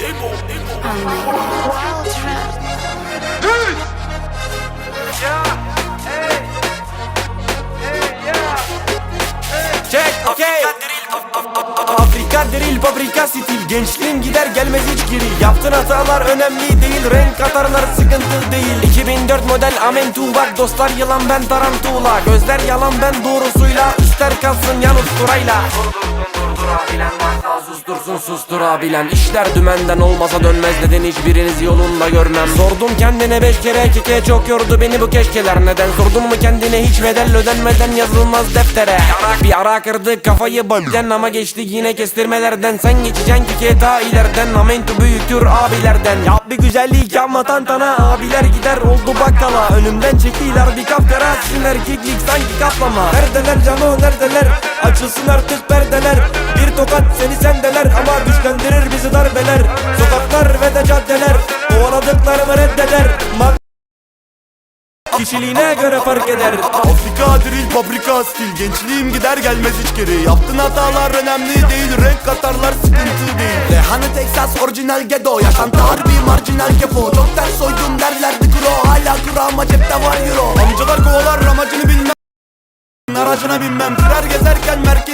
Wild trap. Çek okey Afrika drill fabrika stil Gençliğim gider gelmez hiç geri Yaptığın hatalar önemli değil. Renk katarlar sıkıntı değil. 2004 model Amentu bak dostlar yılan ben tarantula. Gözler yalan ben doğrusuyla. Üstler kalsın yan usturayla Durdursun durdurabilen susturabilen İşler dümenden olmasa dönmez neden hiçbiriniz yolunda görmem. Sordum kendine beş kere keke çok yordu beni bu keşkeler. Neden sordun mu kendine hiç bedel ödenmeden yazılmaz deftere? Bir ara kırdı kafayı bölden ama geçti yine kestirmelerden. Sen geçeceksin keke ta ileriden Amentu büyüktür abilerden. Yap bir güzellik yapma tantana. Abiler gider oldu bakkala. Önümden çektiler bir kapkara sizin erkeklik sanki kaplama. Neredeler cano neredeler? Açılsın artık perdeler tokat seni sendeler. Ama güçlendirir bizi darbeler. Sokaklar ve de caddeler. Kovaladıklarımı reddeder. Mak Kişiliğine göre fark eder. Afrika drill fabrika stil. Gençliğim gider gelmez hiç geri. Yaptığın hatalar önemli değil. Renk katarlar sıkıntı değil. Rehanı Texas orijinal ghetto. Yaşantı harbi marjinal kefo Çok ters soydum derlerdi kuro Hala kuru ama cepte var euro. Amcalar kovalar amacını bilmem. Aracına binmem. Kırar gezerken merkeze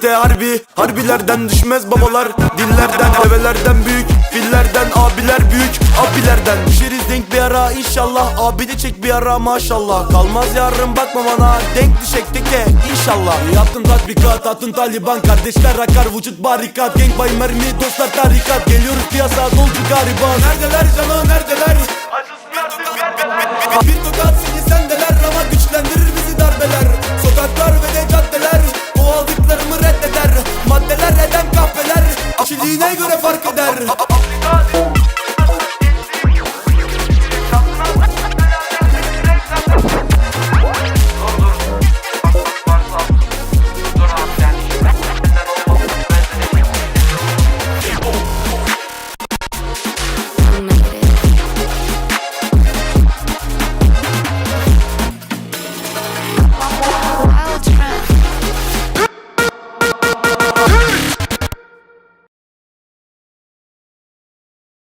Kalite harbi Harbilerden düşmez babalar. Dillerden develerden büyük Fillerden abiler büyük Abilerden. Düşeriz denk bir ara inşallah. Abi de çek bir ara maşallah. Kalmaz yarın bakma bana. Denk düşek teke inşallah. Yaptım tatbikat attın taliban. Kardeşler akar vücut barikat. Gang bay mermi dostlar tarikat. Geliyoruz piyasa dolcu gariban. Neredeler canı neredeler Kişiliğine göre fark eder.